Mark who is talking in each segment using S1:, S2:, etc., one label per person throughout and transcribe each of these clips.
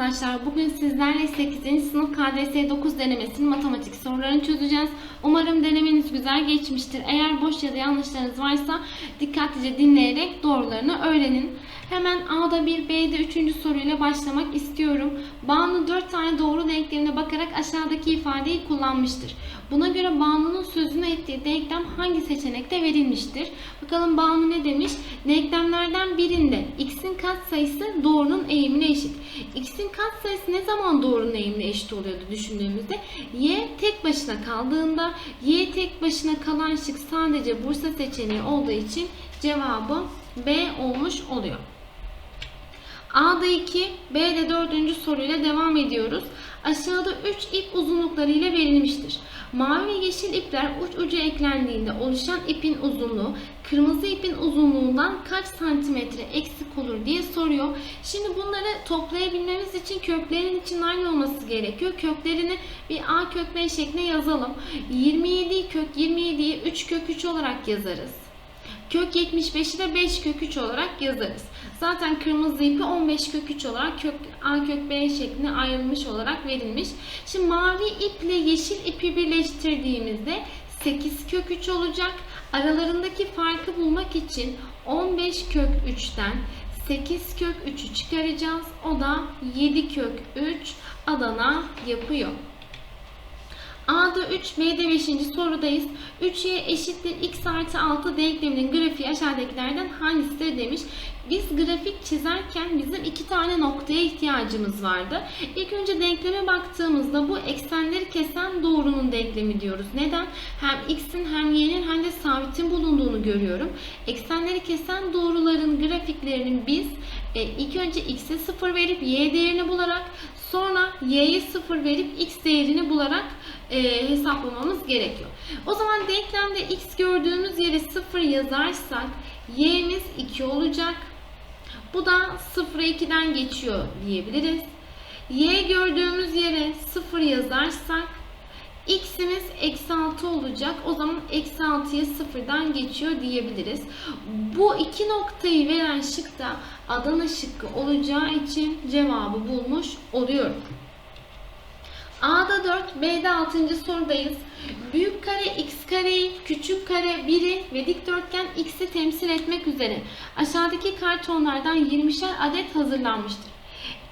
S1: arkadaşlar. Bugün sizlerle 8. sınıf KDS 9 denemesinin matematik sorularını çözeceğiz. Umarım denemeniz güzel geçmiştir. Eğer boş ya da yanlışlarınız varsa dikkatlice dinleyerek doğrularını öğrenin. Hemen A'da 1, B'de 3. soruyla başlamak istiyorum. Banu 4 tane doğru denklemine bakarak aşağıdaki ifadeyi kullanmıştır. Buna göre Banu'nun sözünü ettiği denklem hangi seçenekte verilmiştir? Bakalım Banu ne demiş? Denklemlerden birinde x'in katsayısı doğrunun eğimine eşit. X'in katsayısı ne zaman doğrunun eğimine eşit oluyordu düşündüğümüzde? Y tek başına kaldığında y tek başına kalan şık sadece Bursa seçeneği olduğu için cevabı B olmuş oluyor. A'da 2, B'de 4. soruyla devam ediyoruz. Aşağıda 3 ip uzunlukları ile verilmiştir. Mavi ve yeşil ipler uç uca eklendiğinde oluşan ipin uzunluğu kırmızı ipin uzunluğundan kaç santimetre eksik olur diye soruyor. Şimdi bunları toplayabilmemiz için köklerin için aynı olması gerekiyor. Köklerini bir A kök B şeklinde yazalım. 27 kök 27'yi 3 kök 3 olarak yazarız. Kök 75'i de 5 kök 3 olarak yazarız. Zaten kırmızı ipi 15 kök 3 olarak kök A kök B şeklinde ayrılmış olarak verilmiş. Şimdi mavi iple yeşil ipi birleştirdiğimizde 8 kök 3 olacak. Aralarındaki farkı bulmak için 15 kök 3'ten 8 kök 3'ü çıkaracağız. O da 7 kök 3 Adana yapıyor. A'da 3, B'de 5. sorudayız. 3y eşittir x artı 6 denkleminin grafiği aşağıdakilerden hangisidir demiş. Biz grafik çizerken bizim iki tane noktaya ihtiyacımız vardı. İlk önce denkleme baktığımızda bu eksenleri kesen doğrunun denklemi diyoruz. Neden? Hem x'in hem y'nin hem de sabitin bulunduğunu görüyorum. Eksenleri kesen doğruların grafiklerinin biz e, ilk önce x'e 0 verip y değerini bularak sonra y'ye 0 verip x değerini bularak e, hesaplamamız gerekiyor. O zaman denklemde x gördüğümüz yere 0 yazarsak y'miz 2 olacak. Bu da 0'a 2'den geçiyor diyebiliriz. Y gördüğümüz yere 0 yazarsak x'imiz eksi 6 olacak. O zaman eksi 6'ya 0'dan geçiyor diyebiliriz. Bu iki noktayı veren şık da Adana şıkkı olacağı için cevabı bulmuş oluyorum. A'da 4, B'de 6. sorudayız. Büyük kare x kareyi, küçük kare 1'i ve dikdörtgen x'i temsil etmek üzere aşağıdaki kartonlardan 20'şer adet hazırlanmıştır.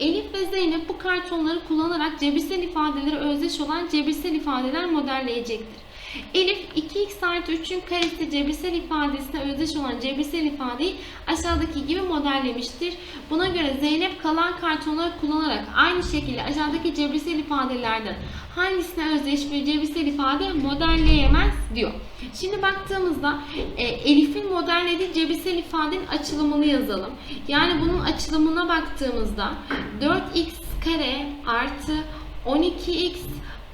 S1: Elif ve Zeynep bu kartonları kullanarak cebirsel ifadeleri özdeş olan cebirsel ifadeler modelleyecektir. Elif 2x artı 3'ün karesi cebirsel ifadesine özdeş olan cebirsel ifadeyi aşağıdaki gibi modellemiştir. Buna göre Zeynep kalan kartonları kullanarak aynı şekilde aşağıdaki cebirsel ifadelerden hangisine özdeş bir cebirsel ifade modelleyemez diyor. Şimdi baktığımızda e, Elif'in modellediği cebirsel ifadenin açılımını yazalım. Yani bunun açılımına baktığımızda 4x kare artı 12x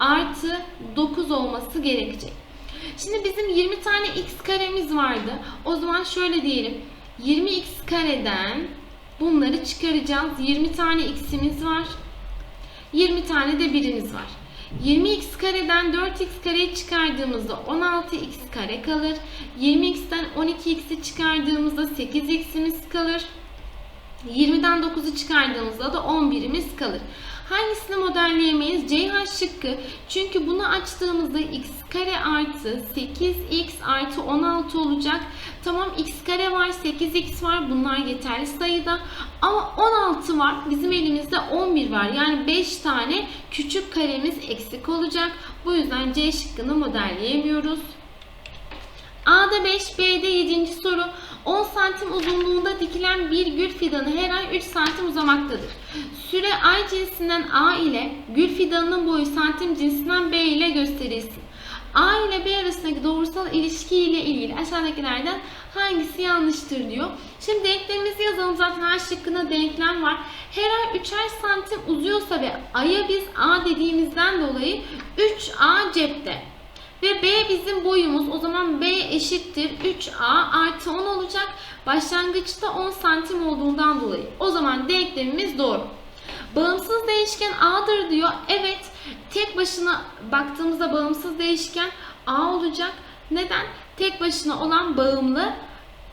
S1: artı 9 olması gerekecek. Şimdi bizim 20 tane x karemiz vardı. O zaman şöyle diyelim. 20x kareden bunları çıkaracağız. 20 tane x'imiz var. 20 tane de birimiz var. 20x kareden 4x kareyi çıkardığımızda 16x kare kalır. 20x'ten 12x'i çıkardığımızda 8x'imiz kalır. 20'den 9'u çıkardığımızda da 11'imiz kalır. Hangisini modelleyemeyiz? Ceyhan şıkkı. Çünkü bunu açtığımızda x kare artı 8x artı 16 olacak. Tamam x kare var, 8x var. Bunlar yeterli sayıda. Ama 16 var. Bizim elimizde 11 var. Yani 5 tane küçük karemiz eksik olacak. Bu yüzden C şıkkını modelleyemiyoruz. A'da 5, B'de 7. soru. 10 santim uzunluğunda dikilen bir gül fidanı her ay 3 santim uzamaktadır. Süre ay cinsinden A ile gül fidanının boyu santim cinsinden B ile gösterilsin. A ile B arasındaki doğrusal ilişki ile ilgili aşağıdakilerden hangisi yanlıştır diyor. Şimdi denklemimizi yazalım. Zaten her şıkkında denklem var. Her ay 3'er santim uzuyorsa ve Ay'a biz A dediğimizden dolayı 3A cepte. Ve B bizim boyumuz. O zaman B eşittir 3A artı 10 olacak. Başlangıçta 10 santim olduğundan dolayı. O zaman denklemimiz doğru. Bağımsız değişken A'dır diyor. Evet. Tek başına baktığımızda bağımsız değişken A olacak. Neden? Tek başına olan bağımlı,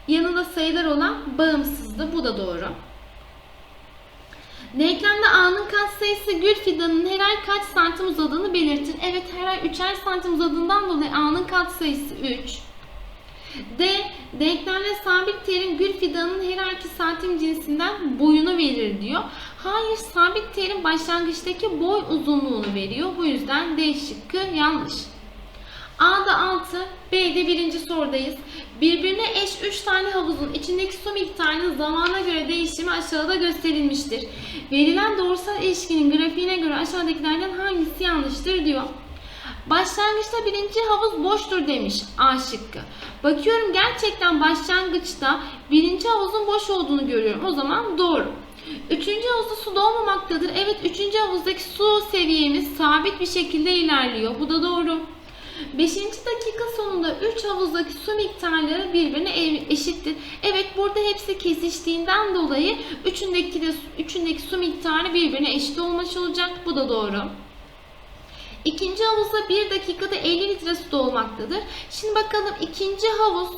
S1: yanında sayılar olan bağımsızdı. Bu da doğru. Denklemde A'nın katsayısı gül fidanının her ay kaç santim uzadığını belirtir. Evet her ay 3'er santim uzadığından dolayı A'nın katsayısı 3. D. Denklemde sabit terim gül fidanının her ayki santim cinsinden boyunu verir diyor. Hayır sabit terim başlangıçtaki boy uzunluğunu veriyor. Bu yüzden D şıkkı yanlış. A'da 6, B'de birinci sorudayız. Birbirine eş 3 tane havuzun içindeki su miktarının zamana göre değişimi aşağıda gösterilmiştir. Verilen doğrusal ilişkinin grafiğine göre aşağıdakilerden hangisi yanlıştır diyor. Başlangıçta birinci havuz boştur demiş A şıkkı. Bakıyorum gerçekten başlangıçta birinci havuzun boş olduğunu görüyorum. O zaman doğru. Üçüncü havuzda su dolmamaktadır. Evet üçüncü havuzdaki su seviyemiz sabit bir şekilde ilerliyor. Bu da doğru. 5. dakika sonunda 3 havuzdaki su miktarları birbirine eşittir. Evet burada hepsi kesiştiğinden dolayı üçündeki de üçündeki su miktarı birbirine eşit olmuş olacak. Bu da doğru. İkinci havuzda 1 dakikada 50 litre su dolmaktadır. Şimdi bakalım ikinci havuz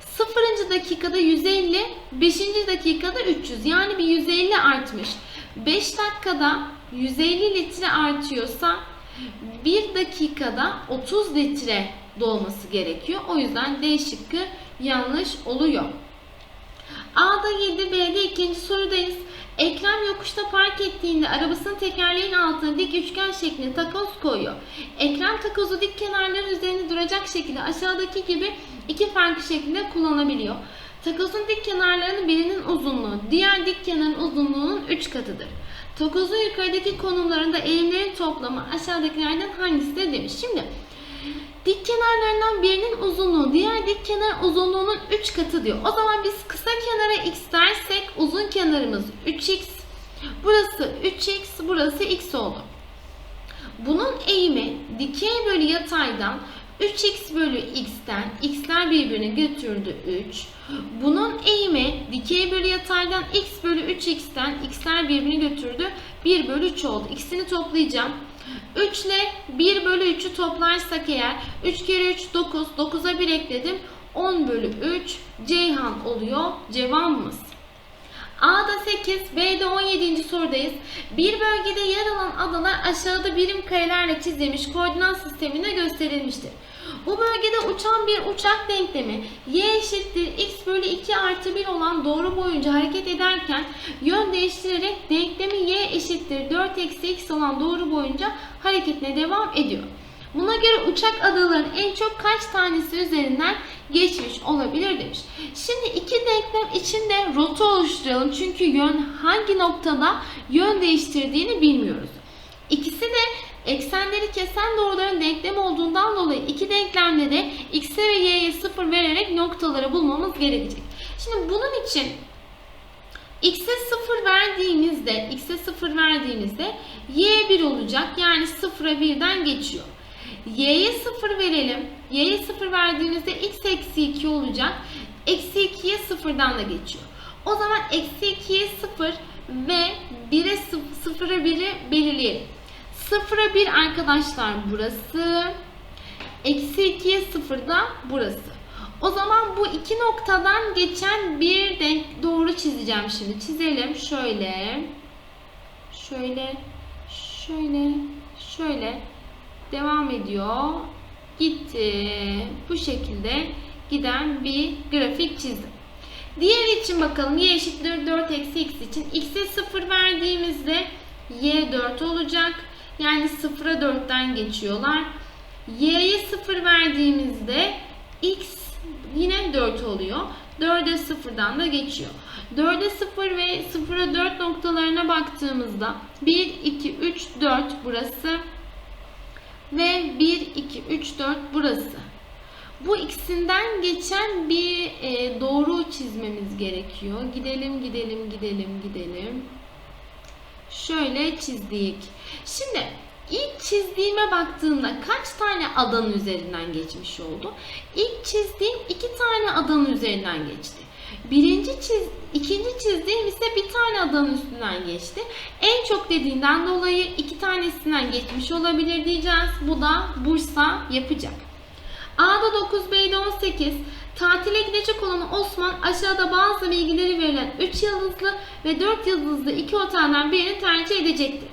S1: 0. dakikada 150, 5. dakikada 300. Yani bir 150 artmış. 5 dakikada 150 litre artıyorsa 1 dakikada 30 litre dolması gerekiyor. O yüzden D şıkkı yanlış oluyor. A'da 7, B'de ikinci sorudayız. Ekrem yokuşta park ettiğinde arabasının tekerleğin altına dik üçgen şeklinde takoz koyuyor. Ekrem takozu dik kenarların üzerinde duracak şekilde aşağıdaki gibi iki farklı şekilde kullanabiliyor. Takozun dik kenarlarının birinin uzunluğu diğer dik kenarın uzunluğunun 3 katıdır. Takozun yukarıdaki konumlarında eğimlerin toplamı aşağıdakilerden hangisidir demiş. Şimdi dik kenarlarından birinin uzunluğu diğer dik kenar uzunluğunun 3 katı diyor. O zaman biz kısa kenara x dersek uzun kenarımız 3x. Burası 3x, burası x oldu. Bunun eğimi dikey bölü yataydan 3x bölü x'ten x'ler birbirini götürdü 3. Bunun eğimi dikey bölü yataydan x bölü 3x'ten x'ler birbirini götürdü 1 bölü 3 oldu. İkisini toplayacağım. 3 ile 1 bölü 3'ü toplarsak eğer 3 kere 3 9. 9'a 1 ekledim. 10 bölü 3 Ceyhan oluyor cevabımız. A'da 8, B'de 17. sorudayız. Bir bölgede yer alan adalar aşağıda birim karelerle çizilmiş koordinat sisteminde gösterilmiştir. Bu bölgede uçan bir uçak denklemi y eşittir x bölü 2 artı 1 olan doğru boyunca hareket ederken yön değiştirerek denklemi y eşittir 4 eksi x olan doğru boyunca hareketine devam ediyor. Buna göre uçak adaların en çok kaç tanesi üzerinden geçmiş olabilir demiş. Şimdi iki denklem içinde rota oluşturalım. Çünkü yön hangi noktada yön değiştirdiğini bilmiyoruz. İkisi de eksenleri kesen doğruların denklemi olduğundan dolayı iki denklemde de x'e ve y'ye sıfır vererek noktaları bulmamız gerekecek. Şimdi bunun için x'e 0 verdiğimizde, x'e 0 verdiğimizde y 1 olacak. Yani 0'a 1'den geçiyor. y'ye 0 verelim. y'ye 0 verdiğimizde x eksi 2 olacak. Eksi 2'ye 0'dan da geçiyor. O zaman eksi 2'ye 0 ve 1'e 0'a 1'i belirleyelim. 0'a 1 arkadaşlar burası. Eksi 2'ye 0 da burası. O zaman bu iki noktadan geçen bir denk doğru çizeceğim şimdi. Çizelim şöyle. Şöyle. Şöyle. Şöyle. Devam ediyor. Gitti. Bu şekilde giden bir grafik çizdim. Diğer için bakalım y eşittir 4 eksi x için x'e 0 verdiğimizde y 4 olacak. Yani 0'a 4'ten geçiyorlar. y'ye 0 verdiğimizde x yine 4 oluyor. 4'e 0'dan da geçiyor. 4'e 0 ve 0'a 4 noktalarına baktığımızda 1, 2, 3, 4 burası ve 1, 2, 3, 4 burası. Bu ikisinden geçen bir e, doğru çizmemiz gerekiyor. Gidelim, gidelim, gidelim, gidelim. Şöyle çizdik. Şimdi ilk çizdiğime baktığımda kaç tane adanın üzerinden geçmiş oldu? İlk çizdiğim iki tane adanın üzerinden geçti. Birinci çiz, ikinci çizdiğim ise bir tane adanın üstünden geçti. En çok dediğinden dolayı iki tanesinden geçmiş olabilir diyeceğiz. Bu da Bursa yapacak. A'da 9, B'de 18. Tatile gidecek olan Osman aşağıda bazı bilgileri verilen 3 yıldızlı ve 4 yıldızlı iki otelden birini tercih edecektir.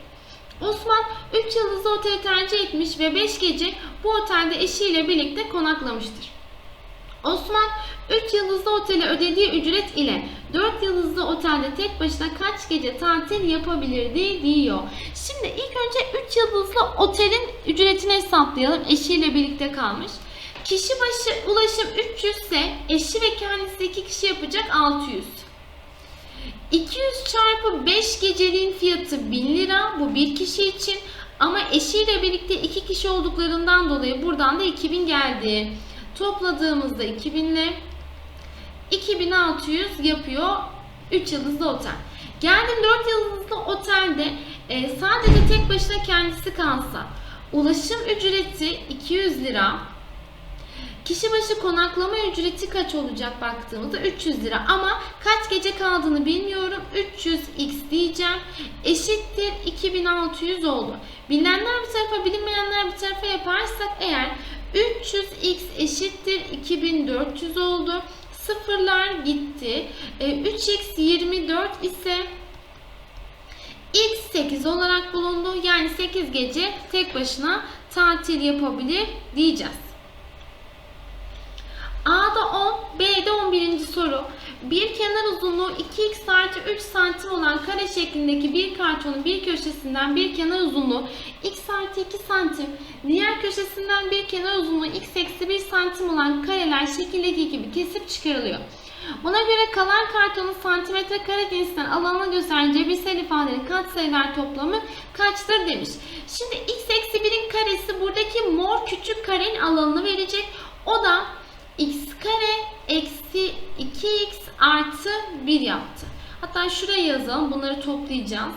S1: Osman 3 yıldızlı oteli tercih etmiş ve 5 gece bu otelde eşiyle birlikte konaklamıştır. Osman 3 yıldızlı otele ödediği ücret ile 4 yıldızlı otelde tek başına kaç gece tatil yapabilirdi diyor. Şimdi ilk önce 3 yıldızlı otelin ücretini hesaplayalım. Eşiyle birlikte kalmış. Kişi başı ulaşım 300 ise eşi ve kendisi 2 kişi yapacak 600. 200 çarpı 5 geceliğin fiyatı 1000 lira. Bu bir kişi için. Ama eşiyle birlikte 2 kişi olduklarından dolayı buradan da 2000 geldi. Topladığımızda 2000 ile 2600 yapıyor 3 yıldızlı otel. Geldim 4 yıldızlı otelde e, sadece tek başına kendisi kalsa ulaşım ücreti 200 lira. Kişi başı konaklama ücreti kaç olacak baktığımızda 300 lira ama kaç gece kaldığını bilmiyorum 300x diyeceğim eşittir 2600 oldu. Bilinenler bir tarafa bilinmeyenler bir tarafa yaparsak eğer 300x eşittir 2400 oldu. Sıfırlar gitti. E, 3x 24 ise x 8 olarak bulundu. Yani 8 gece tek başına tatil yapabilir diyeceğiz. A'da 10, B'de 11. soru. Bir kenar uzunluğu 2x artı 3 santim olan kare şeklindeki bir kartonun bir köşesinden bir kenar uzunluğu x artı 2 santim, diğer köşesinden bir kenar uzunluğu x eksi 1 santim olan kareler şekildeki gibi kesip çıkarılıyor. Buna göre kalan kartonun santimetre kare cinsinden alanını gösteren cebirsel ifadenin katsayılar toplamı kaçtır demiş. Şimdi x eksi 1'in karesi buradaki mor küçük karenin alanını verecek. O da x kare eksi 2x artı 1 yaptı. Hatta şuraya yazalım. Bunları toplayacağız.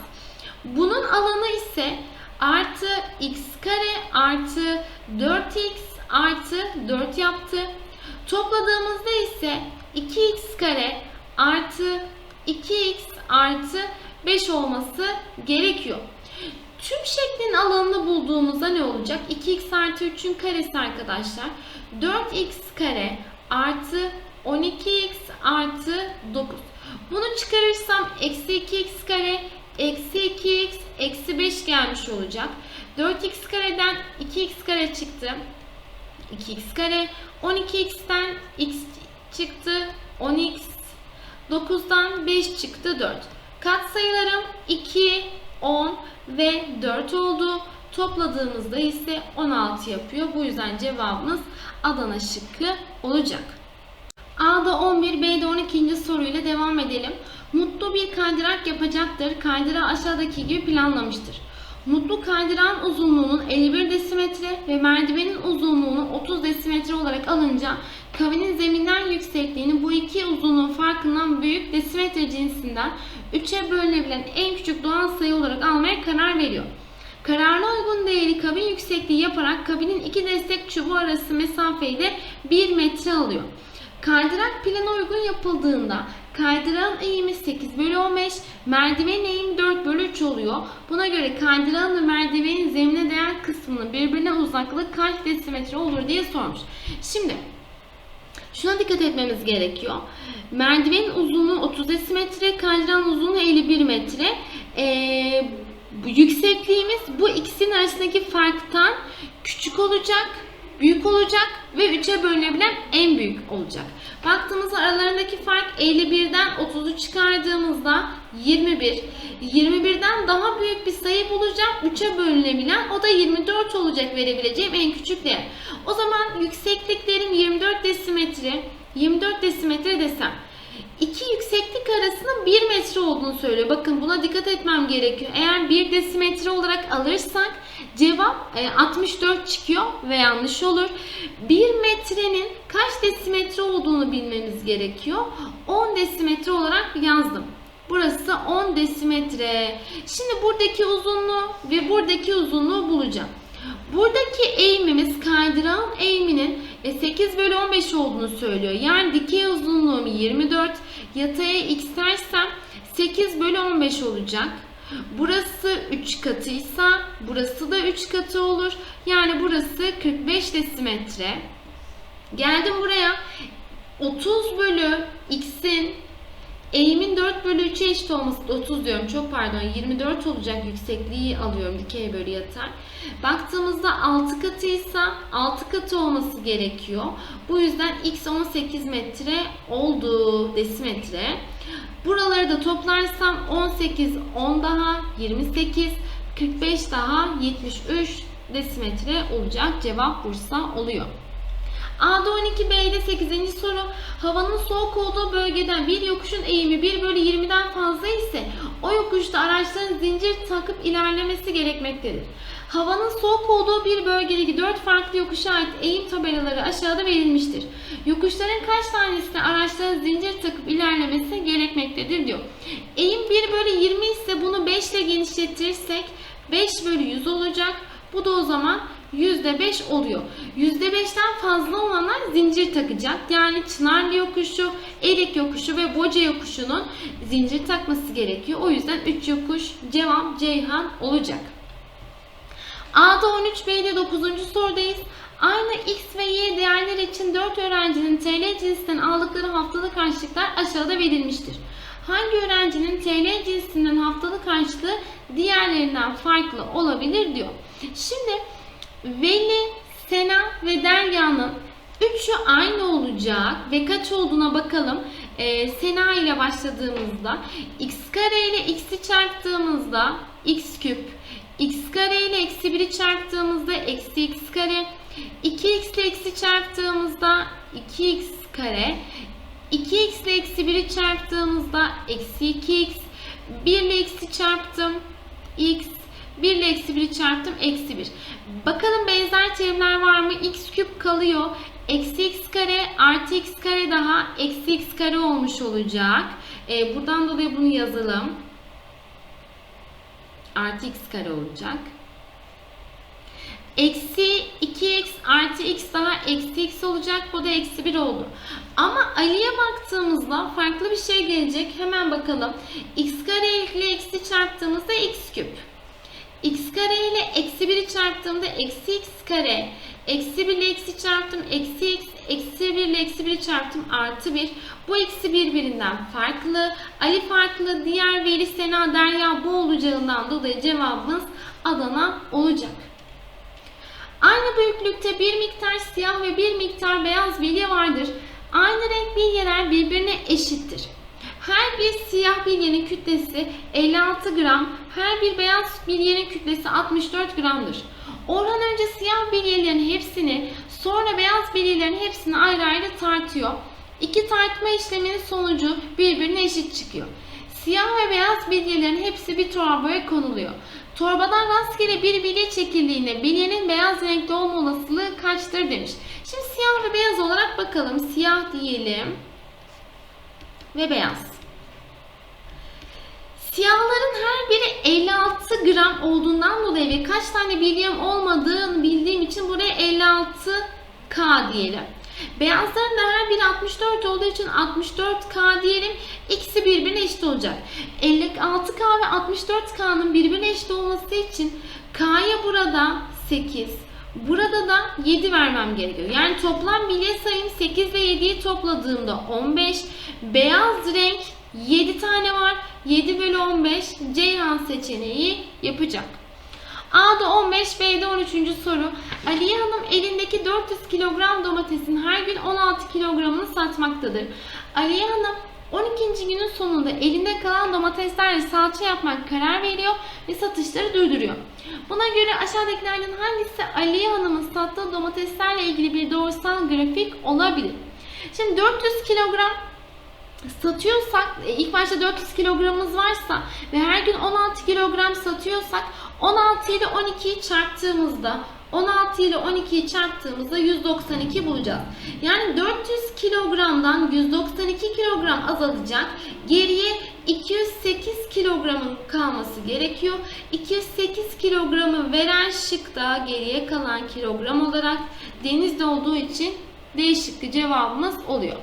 S1: Bunun alanı ise artı x kare artı 4x artı 4 yaptı. Topladığımızda ise 2x kare artı 2x artı 5 olması gerekiyor. Tüm şeklin alanını bulduğumuzda ne olacak? 2x artı 3'ün karesi arkadaşlar. 4x kare artı 12x artı 9. Bunu çıkarırsam eksi 2x kare eksi 2x eksi 5 gelmiş olacak. 4x kareden 2x kare çıktı. 2x kare 12x'ten x çıktı 10x 9'dan 5 çıktı 4. Katsayılarım 2, 10 ve 4 oldu. Topladığımızda ise 16 yapıyor. Bu yüzden cevabımız Adana şıkkı olacak. A'da 11, B'de 12. soruyla devam edelim. Mutlu bir kaydırak yapacaktır. Kaydırağı aşağıdaki gibi planlamıştır. Mutlu kaydırağın uzunluğunun 51 desimetre ve merdivenin uzunluğunu 30 desimetre olarak alınca kabinin zeminden yüksekliğini bu iki uzunluğun farkından büyük desimetre cinsinden 3'e bölünebilen en küçük doğal sayı olarak almaya karar veriyor. Kararına uygun değeri kabin yüksekliği yaparak kabinin iki destek çubuğu arası mesafeyi de 1 metre alıyor. Kaydırak plana uygun yapıldığında kaydırağın eğimi 8 bölü 15, merdivenin eğimi 4 bölü 3 oluyor. Buna göre kaydırağın ve merdivenin zemine değer kısmının birbirine uzaklığı kaç desimetre olur diye sormuş. Şimdi Şuna dikkat etmemiz gerekiyor. Merdivenin uzunluğu 30 desimetre, kaydırağın uzunluğu 51 metre. Ee, yüksekliğimiz bu ikisinin arasındaki farktan küçük olacak, büyük olacak ve 3'e bölünebilen en büyük olacak. Baktığımızda aralarındaki fark 51'den 30'u çıkardığımızda 21. 21'den daha büyük bir sayı bulacağım. 3'e bölünebilen o da 24 olacak verebileceğim en küçük değer. O zaman yüksekliklerim 24 desimetre, 24 desimetre desem. İki yükseklik arasının 1 metre olduğunu söylüyor. Bakın buna dikkat etmem gerekiyor. Eğer 1 desimetre olarak alırsak cevap 64 çıkıyor ve yanlış olur. 1 metrenin kaç desimetre olduğunu bilmemiz gerekiyor. 10 desimetre olarak yazdım. Burası 10 desimetre. Şimdi buradaki uzunluğu ve buradaki uzunluğu bulacağım. Buradaki eğimimiz kaydırağın eğiminin 8 bölü 15 olduğunu söylüyor. Yani dikey uzunluğum 24. Yataya x dersem 8 bölü 15 olacak. Burası 3 katıysa burası da 3 katı olur. Yani burası 45 desimetre. Geldim buraya. 30 bölü x'in eğimin 4 bölü 3'e eşit olması 30 diyorum çok pardon 24 olacak yüksekliği alıyorum dikey bölü yatay. Baktığımızda 6 katıysa 6 katı olması gerekiyor. Bu yüzden x 18 metre oldu desimetre. Buraları da toplarsam 18 10 daha 28 45 daha 73 desimetre olacak. Cevap Bursa oluyor. A'da 12, B'de 8. soru. Havanın soğuk olduğu bölgeden bir yokuşun eğimi 1 bölü 20'den fazla ise o yokuşta araçların zincir takıp ilerlemesi gerekmektedir. Havanın soğuk olduğu bir bölgedeki 4 farklı yokuşa ait eğim tabelaları aşağıda verilmiştir. Yokuşların kaç tanesine araçların zincir takıp ilerlemesi gerekmektedir diyor. Eğim 1 bölü 20 ise bunu 5 ile genişletirsek 5 bölü 100 olacak. Bu da o zaman %5 oluyor. %5'ten fazla olanlar zincir takacak. Yani Çınarlı yokuşu, Erik yokuşu ve Boca yokuşunun zincir takması gerekiyor. O yüzden 3 yokuş cevap Ceyhan olacak. A'da 13, B'de 9. sorudayız. Aynı X ve Y değerler için 4 öğrencinin TL cinsinden aldıkları haftalık harçlıklar aşağıda verilmiştir. Hangi öğrencinin TL cinsinden haftalık harçlığı diğerlerinden farklı olabilir diyor. Şimdi Veli, Sena ve Derya'nın üçü aynı olacak ve kaç olduğuna bakalım. Ee, Sena ile başladığımızda x kare ile x'i çarptığımızda x küp, x kare ile eksi 1'i çarptığımızda eksi x kare, 2x ile eksi çarptığımızda 2x kare, 2x ile eksi 1'i çarptığımızda eksi 2x, 1 ile eksi çarptım x, 1 ile eksi 1'i çarptım eksi 1. Bakalım benzer terimler var mı? x küp kalıyor. Eksi x kare artı x kare daha eksi x kare olmuş olacak. Ee, buradan dolayı bunu yazalım. Artı x kare olacak. Eksi 2x artı x daha eksi x olacak. Bu da eksi 1 oldu. Ama Ali'ye baktığımızda farklı bir şey gelecek. Hemen bakalım. x kare ile eksi çarptığımızda x küp x kare ile eksi 1'i çarptığımda eksi x kare, eksi 1 ile eksi çarptım, eksi x, eksi 1 ile eksi 1'i çarptım, artı 1. Bu eksi birbirinden farklı. Ali farklı, diğer veri Sena, Derya bu olacağından dolayı cevabımız Adana olacak. Aynı büyüklükte bir miktar siyah ve bir miktar beyaz bilye vardır. Aynı renk bilyeler birbirine eşittir. Her bir siyah bilyenin kütlesi 56 gram, her bir beyaz bilyenin kütlesi 64 gramdır. Orhan önce siyah bilyelerin hepsini, sonra beyaz bilyelerin hepsini ayrı ayrı tartıyor. İki tartma işleminin sonucu birbirine eşit çıkıyor. Siyah ve beyaz bilyelerin hepsi bir torbaya konuluyor. Torbadan rastgele bir bilye çekildiğinde bilyenin beyaz renkli olma olasılığı kaçtır demiş. Şimdi siyah ve beyaz olarak bakalım. Siyah diyelim ve beyaz. Siyahların her biri 56 gram olduğundan dolayı ve kaç tane bilyem olmadığını bildiğim için buraya 56K diyelim. Beyazların da her biri 64 olduğu için 64K diyelim. İkisi birbirine eşit olacak. 56K ve 64K'nın birbirine eşit olması için K'ya burada 8, burada da 7 vermem gerekiyor. Yani toplam bilye sayım 8 ve 7'yi topladığımda 15. Beyaz renk 7 tane var. 7 bölü 15 Ceyhan seçeneği yapacak. A'da 15, B'de 13. soru. Aliye Hanım elindeki 400 kilogram domatesin her gün 16 kilogramını satmaktadır. Aliye Hanım 12. günün sonunda elinde kalan domateslerle salça yapmak karar veriyor ve satışları durduruyor. Buna göre aşağıdakilerden hangisi Aliye Hanım'ın sattığı domateslerle ilgili bir doğrusal grafik olabilir? Şimdi 400 kilogram satıyorsak e, ilk başta 400 kilogramımız varsa ve her gün 16 kilogram satıyorsak 16 ile 12'yi çarptığımızda 16 ile 12'yi çarptığımızda 192 bulacağız. Yani 400 kilogramdan 192 kilogram azalacak. Geriye 208 kilogramın kalması gerekiyor. 208 kilogramı veren şıkta geriye kalan kilogram olarak denizde olduğu için D cevabımız oluyor.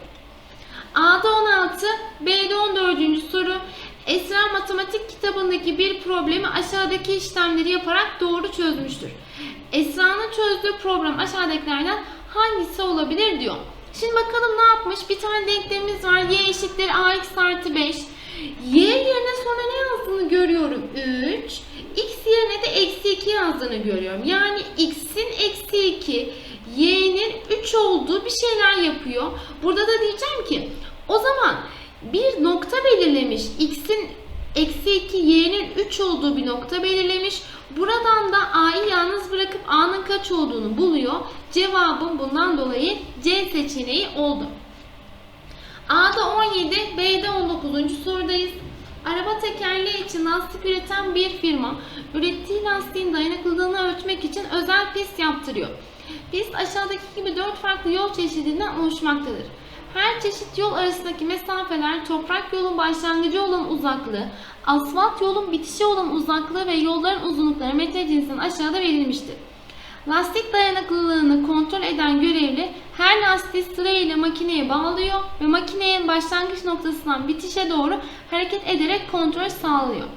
S1: A'da 16, B'de 14. soru. Esra matematik kitabındaki bir problemi aşağıdaki işlemleri yaparak doğru çözmüştür. Esra'nın çözdüğü problem aşağıdakilerden hangisi olabilir diyor. Şimdi bakalım ne yapmış? Bir tane denklemimiz var. Y eşittir ax artı 5. Y yerine sonra ne yazdığını görüyorum. 3. X yerine de eksi 2 yazdığını görüyorum. Yani x'in eksi 2, y'nin 3 olduğu bir şeyler yapıyor. Burada da diyeceğim ki o zaman bir nokta belirlemiş. x'in eksi 2, y'nin 3 olduğu bir nokta belirlemiş. Buradan da a'yı yalnız bırakıp a'nın kaç olduğunu buluyor. Cevabım bundan dolayı C seçeneği oldu. A'da 17, B'de 19. sorudayız. Araba tekerleği için lastik üreten bir firma ürettiği lastiğin dayanıklılığını ölçmek için özel pist yaptırıyor. Pist aşağıdaki gibi 4 farklı yol çeşidinden oluşmaktadır. Her çeşit yol arasındaki mesafeler toprak yolun başlangıcı olan uzaklığı, asfalt yolun bitişi olan uzaklığı ve yolların uzunlukları metre cinsinden aşağıda verilmiştir. Lastik dayanıklılığını kontrol eden görevli her lastiği sırayla makineye bağlıyor ve makinenin başlangıç noktasından bitişe doğru hareket ederek kontrol sağlıyor.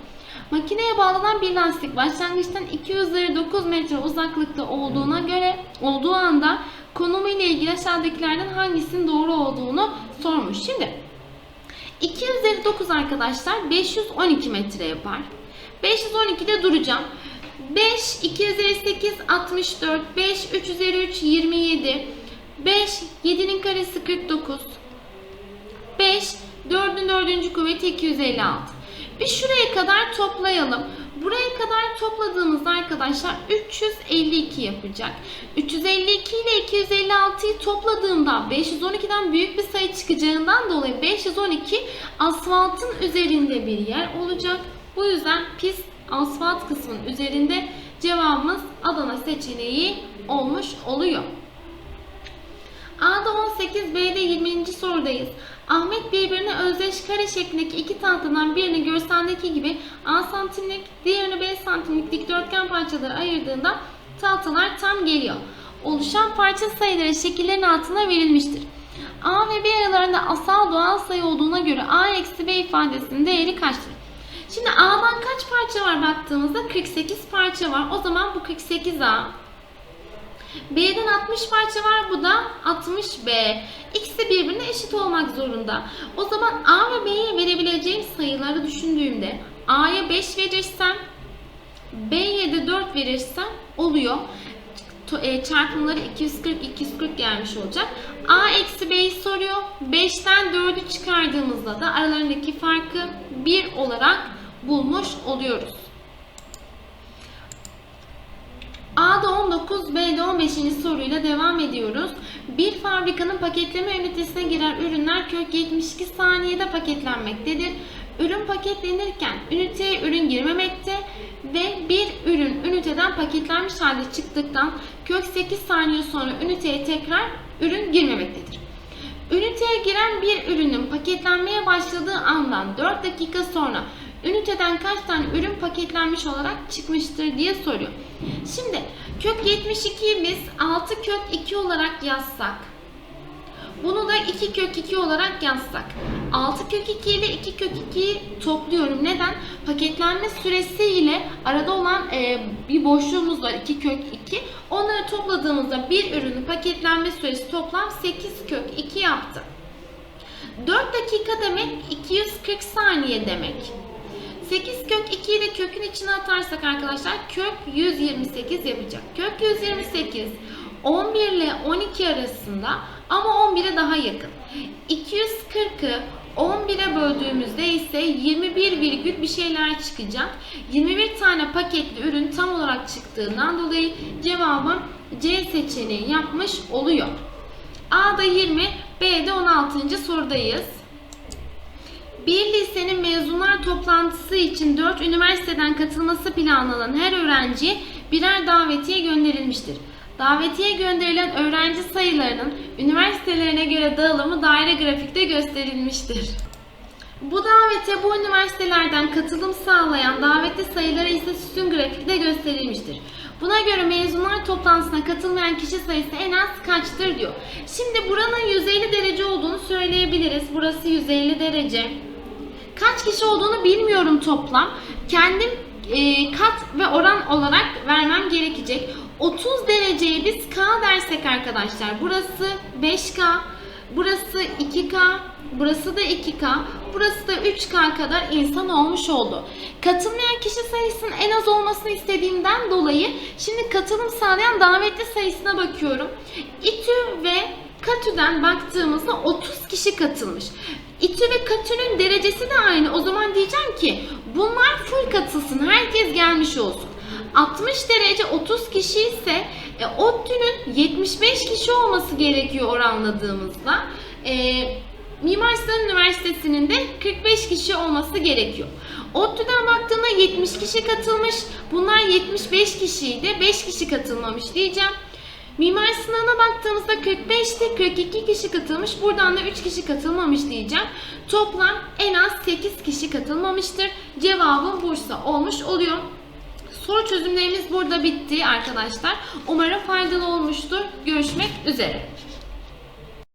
S1: Makineye bağlanan bir lastik başlangıçtan 2 üzeri 9 metre uzaklıkta olduğuna göre olduğu anda konumu ile ilgili aşağıdakilerden hangisinin doğru olduğunu sormuş. Şimdi 2 üzeri 9 arkadaşlar 512 metre yapar. 512'de duracağım. 5, 2 üzeri 8, 64. 5, 3 üzeri 3, 27. 5, 7'nin karesi 49. 5, 4'ün 4. kuvveti 256. Bir şuraya kadar toplayalım. Buraya kadar topladığımızda arkadaşlar 352 yapacak. 352 ile 256'yı topladığımda 512'den büyük bir sayı çıkacağından dolayı 512 asfaltın üzerinde bir yer olacak. Bu yüzden pist asfalt kısmının üzerinde cevabımız Adana seçeneği olmuş oluyor. A'da 18, B'de 20. sorudayız. Ahmet birbirine özdeş kare şeklindeki iki tahtadan birini görseldeki gibi A santimlik, diğerini B santimlik dikdörtgen parçalara ayırdığında tahtalar tam geliyor. Oluşan parça sayıları şekillerin altına verilmiştir. A ve B aralarında asal doğal sayı olduğuna göre A eksi B ifadesinin değeri kaçtır? Şimdi A'dan kaç parça var baktığımızda 48 parça var. O zaman bu 48A. B'den 60 parça var. Bu da 60B. İkisi birbirine eşit olmak zorunda. O zaman A ve B'ye verebileceğim sayıları düşündüğümde A'ya 5 verirsem B'ye de 4 verirsem oluyor. E, Çarpımları 240 240 gelmiş olacak. A eksi B'yi soruyor. 5'ten 4'ü çıkardığımızda da aralarındaki farkı 1 olarak bulmuş oluyoruz. A'da 19, B'de 15. soruyla devam ediyoruz. Bir fabrikanın paketleme ünitesine giren ürünler kök 72 saniyede paketlenmektedir. Ürün paketlenirken üniteye ürün girmemekte ve bir ürün üniteden paketlenmiş halde çıktıktan kök 8 saniye sonra üniteye tekrar ürün girmemektedir. Üniteye giren bir ürünün paketlenmeye başladığı andan 4 dakika sonra üniteden kaç tane ürün paketlenmiş olarak çıkmıştır diye soruyor. Şimdi kök 72'yi biz 6 kök 2 olarak yazsak bunu da 2 kök 2 olarak yazsak. 6 kök 2 ile 2 kök 2'yi topluyorum. Neden? Paketlenme süresi ile arada olan e, bir boşluğumuz var 2 kök 2. Onları topladığımızda bir ürünün paketlenme süresi toplam 8 kök 2 yaptı. 4 dakika demek 240 saniye demek. 8 kök 2'yi de kökün içine atarsak arkadaşlar kök 128 yapacak. Kök 128 11 ile 12 arasında ama 11'e daha yakın. 240'ı 11'e böldüğümüzde ise 21 virgül bir şeyler çıkacak. 21 tane paketli ürün tam olarak çıktığından dolayı cevabım C seçeneği yapmış oluyor. A'da 20, B'de 16. sorudayız. Bir lisenin mezunlar toplantısı için 4 üniversiteden katılması planlanan her öğrenciye birer davetiye gönderilmiştir. Davetiye gönderilen öğrenci sayılarının üniversitelerine göre dağılımı daire grafikte gösterilmiştir. Bu davete bu üniversitelerden katılım sağlayan davetli sayıları ise sütun grafikte gösterilmiştir. Buna göre mezunlar toplantısına katılmayan kişi sayısı en az kaçtır diyor. Şimdi buranın 150 derece olduğunu söyleyebiliriz. Burası 150 derece. Kaç kişi olduğunu bilmiyorum toplam. Kendim e, kat ve oran olarak vermem gerekecek. 30 dereceye biz K dersek arkadaşlar burası 5K. burası 2K, burası da 2K, burası da 3K kadar insan olmuş oldu. Katılmayan kişi sayısının en az olmasını istediğimden dolayı şimdi katılım sağlayan davetli sayısına bakıyorum. İTÜ ve Katü'den baktığımızda 30 kişi katılmış. İTÜ ve Katü'nün derecesi de aynı. O zaman diyeceğim ki bunlar full katılsın, herkes gelmiş olsun. 60 derece 30 kişi ise e, ODTÜ'nün 75 kişi olması gerekiyor oranladığımızda. E, Mimar Sinan Üniversitesi'nin de 45 kişi olması gerekiyor. ODTÜ'den baktığımda 70 kişi katılmış. Bunlar 75 kişiydi. 5 kişi katılmamış diyeceğim. Mimar Sinan'a baktığımızda 45'te 42 kişi katılmış. Buradan da 3 kişi katılmamış diyeceğim. Toplam en az 8 kişi katılmamıştır. Cevabım Bursa olmuş oluyor. Soru çözümlerimiz burada bitti arkadaşlar. Umarım faydalı olmuştur. Görüşmek üzere.